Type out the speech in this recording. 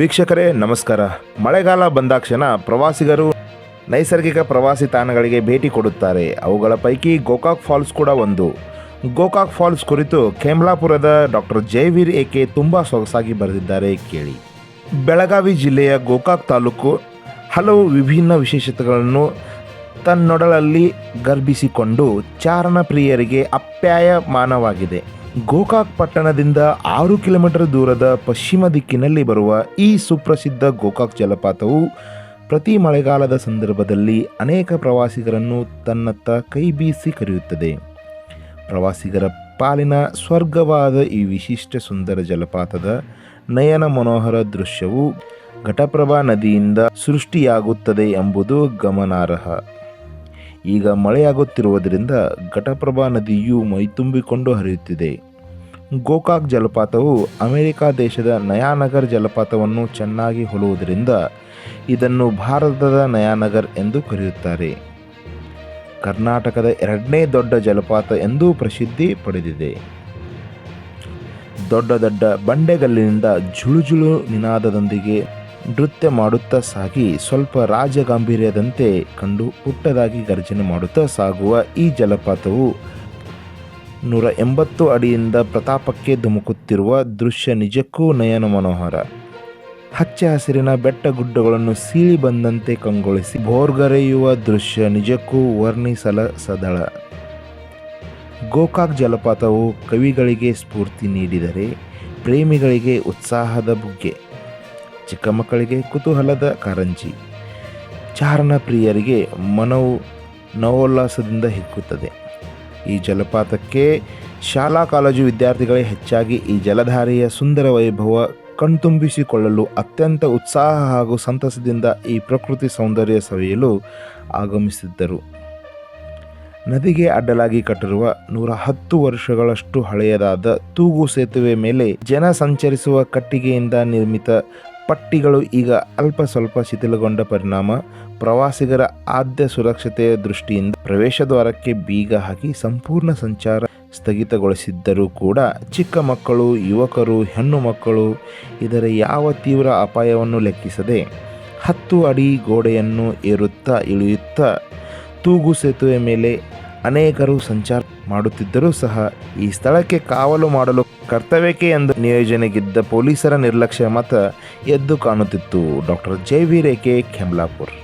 ವೀಕ್ಷಕರೇ, ನಮಸ್ಕಾರ. ಮಳೆಗಾಲ ಬಂದಾಕ್ಷಣ ಪ್ರವಾಸಿಗರು ನೈಸರ್ಗಿಕ ಪ್ರವಾಸಿ ತಾಣಗಳಿಗೆ ಭೇಟಿ ಕೊಡುತ್ತಾರೆ. ಅವುಗಳ ಪೈಕಿ ಗೋಕಾಕ್ ಫಾಲ್ಸ್ ಕೂಡ ಒಂದು. ಗೋಕಾಕ್ ಫಾಲ್ಸ್ ಕುರಿತು ಕೇಮ್ಲಾಪುರದ ಡಾಕ್ಟರ್ ಜಯವೀರ್ ಏಕೆ ತುಂಬ ಸೊಗಸಾಗಿ ಬರೆದಿದ್ದಾರೆ ಕೇಳಿ. ಬೆಳಗಾವಿ ಜಿಲ್ಲೆಯ ಗೋಕಾಕ್ ತಾಲೂಕು ಹಲವು ವಿಭಿನ್ನ ವಿಶೇಷತೆಗಳನ್ನು ತನ್ನೊಡಲಲ್ಲಿ ಗರ್ಭಿಸಿಕೊಂಡು ಚಾರಣ ಪ್ರಿಯರಿಗೆ ಅಪ್ಯಾಯಮಾನವಾಗಿದೆ. ಗೋಕಾಕ್ ಪಟ್ಟಣದಿಂದ ಆರು ಕಿಲೋಮೀಟರ್ ದೂರದ ಪಶ್ಚಿಮ ದಿಕ್ಕಿನಲ್ಲಿ ಬರುವ ಈ ಸುಪ್ರಸಿದ್ಧ ಗೋಕಾಕ್ ಜಲಪಾತವು ಪ್ರತಿ ಮಳೆಗಾಲದ ಸಂದರ್ಭದಲ್ಲಿ ಅನೇಕ ಪ್ರವಾಸಿಗರನ್ನು ತನ್ನತ್ತ ಕೈ ಬೀಸಿ ಕರೆಯುತ್ತದೆ. ಪ್ರವಾಸಿಗರ ಪಾಲಿನ ಸ್ವರ್ಗವಾದ ಈ ವಿಶಿಷ್ಟ ಸುಂದರ ಜಲಪಾತದ ನಯನ ಮನೋಹರ ದೃಶ್ಯವು ಘಟಪ್ರಭಾ ನದಿಯಿಂದ ಸೃಷ್ಟಿಯಾಗುತ್ತದೆ ಎಂಬುದು ಗಮನಾರ್ಹ. ಈಗ ಮಳೆಯಾಗುತ್ತಿರುವುದರಿಂದ ಘಟಪ್ರಭಾ ನದಿಯು ಮೈತುಂಬಿಕೊಂಡು ಹರಿಯುತ್ತಿದೆ. ಗೋಕಾಕ್ ಜಲಪಾತವು ಅಮೆರಿಕ ದೇಶದ ನಯಾನಗರ್ ಜಲಪಾತವನ್ನು ಚೆನ್ನಾಗಿ ಹೊಲುವುದರಿಂದ ಇದನ್ನು ಭಾರತದ ನಯಾನಗರ್ ಎಂದು ಕರೆಯುತ್ತಾರೆ. ಕರ್ನಾಟಕದ ಎರಡನೇ ದೊಡ್ಡ ಜಲಪಾತ ಎಂದೂ ಪ್ರಸಿದ್ಧಿ ಪಡೆದಿದೆ. ದೊಡ್ಡ ದೊಡ್ಡ ಬಂಡೆಗಲ್ಲಿನಿಂದ ಜುಳುಜುಳು ನಿನಾದದೊಂದಿಗೆ ನೃತ್ಯ ಮಾಡುತ್ತಾ ಸಾಗಿ ಸ್ವಲ್ಪ ರಾಜಗಾಂಭೀರ್ಯದಂತೆ ಕಂಡು ಪುಟ್ಟದಾಗಿ ಗರ್ಜನೆ ಮಾಡುತ್ತಾ ಸಾಗುವ ಈ ಜಲಪಾತವು ನೂರ ಎಂಬತ್ತು ಅಡಿಯಿಂದ ಪ್ರತಾಪಕ್ಕೆ ಧುಮುಕುತ್ತಿರುವ ದೃಶ್ಯ ನಿಜಕ್ಕೂ ನಯನ ಮನೋಹರ. ಹಚ್ಚ ಹಸಿರಿನ ಬೆಟ್ಟ ಗುಡ್ಡಗಳನ್ನು ಸೀಳಿ ಬಂದಂತೆ ಕಂಗೊಳಿಸಿ ಭೋರ್ಗರೆಯುವ ದೃಶ್ಯ ನಿಜಕ್ಕೂ ವರ್ಣಿಸಲ ಸದಳ. ಗೋಕಾಕ್ ಜಲಪಾತವು ಕವಿಗಳಿಗೆ ಸ್ಫೂರ್ತಿ ನೀಡಿದರೆ ಪ್ರೇಮಿಗಳಿಗೆ ಉತ್ಸಾಹದ ಬುಗ್ಗೆ. ಚಿಕ್ಕ ಮಕ್ಕಳಿಗೆ ಕುತೂಹಲದ ಕಾರಂಜಿ. ಚಾರಣ ಪ್ರಿಯರಿಗೆ ಮನವು ನವೋಲ್ಲಾಸದಿಂದ ಹಿಕ್ಕುತ್ತದೆ ಈ ಜಲಪಾತಕ್ಕೆ ಶಾಲಾ ಕಾಲೇಜು ವಿದ್ಯಾರ್ಥಿಗಳೇ ಹೆಚ್ಚಾಗಿ ಈ ಜಲಧಾರೆಯ ಸುಂದರ ವೈಭವ ಕಣ್ತುಂಬಿಸಿಕೊಳ್ಳಲು ಅತ್ಯಂತ ಉತ್ಸಾಹ ಹಾಗೂ ಸಂತಸದಿಂದ ಈ ಪ್ರಕೃತಿ ಸೌಂದರ್ಯ ಸವಿಯಲು ಆಗಮಿಸಿದ್ದರು. ನದಿಗೆ ಅಡ್ಡಲಾಗಿ ಕಟ್ಟಿರುವ ನೂರ ಹತ್ತು ವರ್ಷಗಳಷ್ಟು ಹಳೆಯದಾದ ತೂಗು ಸೇತುವೆ ಮೇಲೆ ಜನ ಸಂಚರಿಸುವ ಕಟ್ಟಿಗೆಯಿಂದ ನಿರ್ಮಿತ ಪಟ್ಟಿಗಳು ಈಗ ಅಲ್ಪ ಸ್ವಲ್ಪ ಶಿಥಿಲಗೊಂಡ ಪರಿಣಾಮ. ಪ್ರವಾಸಿಗರ ಆದ್ಯ ಸುರಕ್ಷತೆಯ ದೃಷ್ಟಿಯಿಂದ ಪ್ರವೇಶ ದ್ವಾರಕ್ಕೆ ಬೀಗ ಹಾಕಿ ಸಂಪೂರ್ಣ ಸಂಚಾರ ಸ್ಥಗಿತಗೊಳಿಸಿದ್ದರೂ ಕೂಡ ಚಿಕ್ಕ ಮಕ್ಕಳು, ಯುವಕರು, ಹೆಣ್ಣು ಮಕ್ಕಳು ಇದರ ಯಾವ ತೀವ್ರ ಅಪಾಯವನ್ನು ಲೆಕ್ಕಿಸದೆ ಹತ್ತು ಅಡಿ ಗೋಡೆಯನ್ನು ಏರುತ್ತಾ ಇಳಿಯುತ್ತಾ ತೂಗು ಸೇತುವೆ ಮೇಲೆ ಅನೇಕರು ಸಂಚಾರ ಮಾಡುತ್ತಿದ್ದರೂ ಸಹ ಈ ಸ್ಥಳಕ್ಕೆ ಕಾವಲು ಮಾಡಲು ಕರ್ತವ್ಯಕ್ಕೆ ಎಂದು ನಿಯೋಜನೆಗಿದ್ದ ಪೊಲೀಸರ ನಿರ್ಲಕ್ಷ್ಯ ಮತ ಎದ್ದು ಕಾಣುತ್ತಿತ್ತು. ಡಾಕ್ಟರ್ ಜೈವೀರೇಕೆ ಖೆಮ್ಲಾಪುರ್